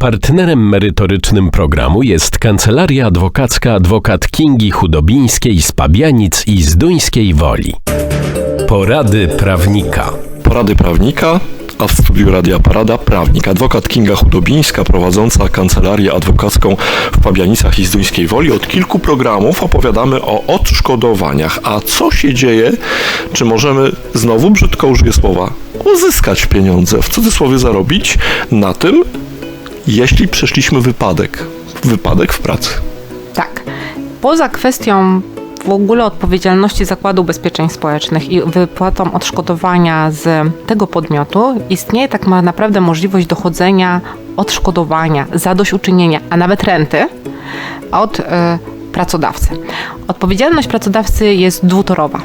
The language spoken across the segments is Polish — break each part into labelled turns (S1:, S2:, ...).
S1: Partnerem merytorycznym programu jest Kancelaria Adwokacka Adwokat Kingi Chudobińskiej z Pabianic i z Duńskiej Woli. Porady prawnika.
S2: Porady prawnika, a w studiu Radia Parada prawnik, adwokat Kinga Chudobińska, prowadząca kancelarię adwokacką w Pabianicach i Zduńskiej Woli. Od kilku programów opowiadamy o odszkodowaniach. A co się dzieje? Czy możemy, znowu brzydko użyję słowa, uzyskać pieniądze, w cudzysłowie zarobić na tym, jeśli przeszliśmy wypadek, wypadek w pracy.
S3: Tak. Poza kwestią w ogóle odpowiedzialności Zakładu Ubezpieczeń Społecznych i wypłatą odszkodowania z tego podmiotu istnieje tak naprawdę możliwość dochodzenia odszkodowania, zadośćuczynienia, a nawet renty od e, pracodawcy. Odpowiedzialność pracodawcy jest dwutorowa.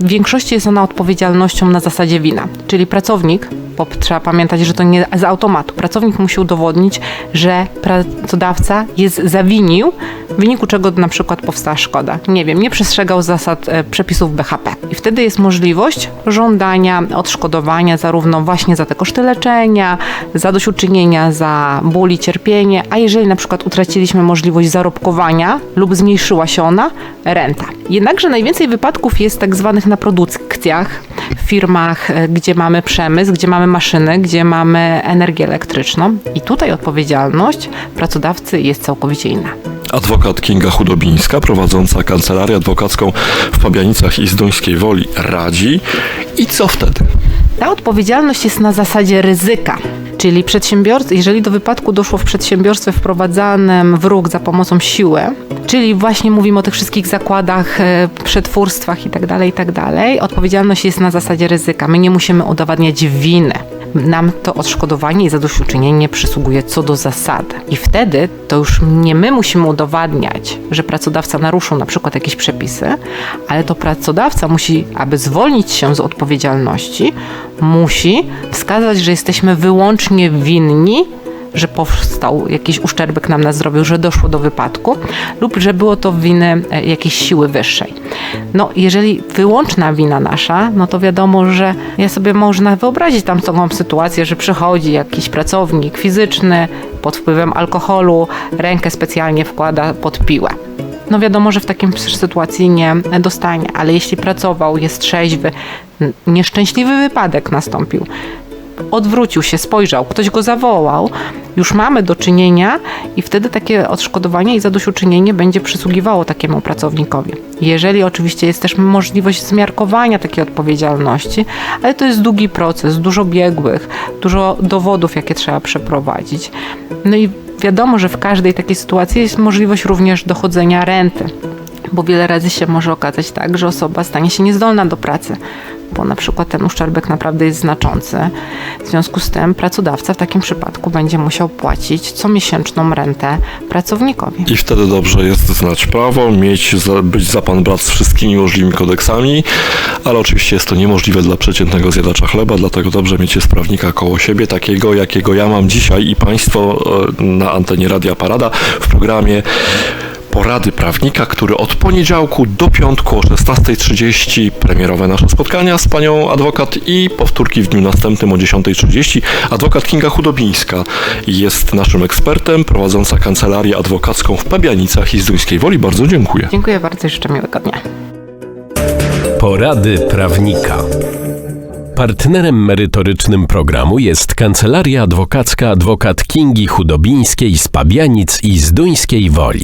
S3: W większości jest ona odpowiedzialnością na zasadzie wina, czyli pracownik, bo trzeba pamiętać, że to nie z automatu. Pracownik musi udowodnić, że pracodawca jest zawinił, w wyniku czego na przykład powstała szkoda. Nie wiem, nie przestrzegał zasad e, przepisów BHP. I wtedy jest możliwość żądania odszkodowania zarówno właśnie za te koszty leczenia, zadośćuczynienia za ból i cierpienie, a jeżeli na przykład utraciliśmy możliwość zarobkowania lub zmniejszyła się ona, renta. Jednakże najwięcej wypadków jest tak zwanych na produkcjach, firmach, e, gdzie mamy przemysł, gdzie mamy maszyny, gdzie mamy energię elektryczną i tutaj odpowiedzialność pracodawcy jest całkowicie inna.
S2: Adwokat Kinga Chudobińska, prowadząca kancelarię adwokacką w Pabianicach i Zduńskiej Woli, radzi. I co wtedy?
S3: Ta odpowiedzialność jest na zasadzie ryzyka. Czyli przedsiębiorcy, jeżeli do wypadku doszło w przedsiębiorstwie wprowadzanym w ruch za pomocą siły, czyli właśnie mówimy o tych wszystkich zakładach, e, przetwórstwach itd., itd., odpowiedzialność jest na zasadzie ryzyka. My nie musimy udowadniać winy. Nam to odszkodowanie i zadośćuczynienie przysługuje co do zasady. I wtedy to już nie my musimy udowadniać, że pracodawca naruszył na przykład jakieś przepisy, ale to pracodawca musi, aby zwolnić się z odpowiedzialności, musi wskazać, że jesteśmy wyłącznie winni że powstał jakiś uszczerbek nam na zdrowiu, że doszło do wypadku lub że było to winy e, jakiejś siły wyższej. No, jeżeli wyłączna wina nasza, no to wiadomo, że ja sobie można wyobrazić tam taką sytuację, że przychodzi jakiś pracownik fizyczny pod wpływem alkoholu, rękę specjalnie wkłada pod piłę no wiadomo, że w takiej sytuacji nie dostanie, ale jeśli pracował, jest trzeźwy, nieszczęśliwy wypadek nastąpił, odwrócił się, spojrzał, ktoś go zawołał, już mamy do czynienia i wtedy takie odszkodowanie i zadośćuczynienie będzie przysługiwało takiemu pracownikowi. Jeżeli oczywiście jest też możliwość zmiarkowania takiej odpowiedzialności, ale to jest długi proces, dużo biegłych, dużo dowodów, jakie trzeba przeprowadzić. No i wiadomo, że w każdej takiej sytuacji jest możliwość również dochodzenia renty bo wiele razy się może okazać tak, że osoba stanie się niezdolna do pracy, bo na przykład ten uszczerbek naprawdę jest znaczący. W związku z tym pracodawca w takim przypadku będzie musiał płacić comiesięczną rentę pracownikowi.
S2: I wtedy dobrze jest znać prawo, mieć, być za pan brat z wszystkimi możliwymi kodeksami, ale oczywiście jest to niemożliwe dla przeciętnego zjadacza chleba, dlatego dobrze mieć jest prawnika koło siebie, takiego jakiego ja mam dzisiaj i Państwo e, na antenie Radia Parada w programie Porady Prawnika, który od poniedziałku do piątku o 16.30 premierowe nasze spotkania z panią adwokat i powtórki w dniu następnym o 10.30. Adwokat Kinga Chudobińska jest naszym ekspertem, prowadząca kancelarię adwokacką w Pabianicach i Zduńskiej Woli. Bardzo dziękuję.
S3: Dziękuję bardzo i życzę miłego dnia.
S1: Porady prawnika. Partnerem merytorycznym programu jest Kancelaria Adwokacka Adwokat Kingi Chudobińskiej z Pabianic i z Duńskiej Woli.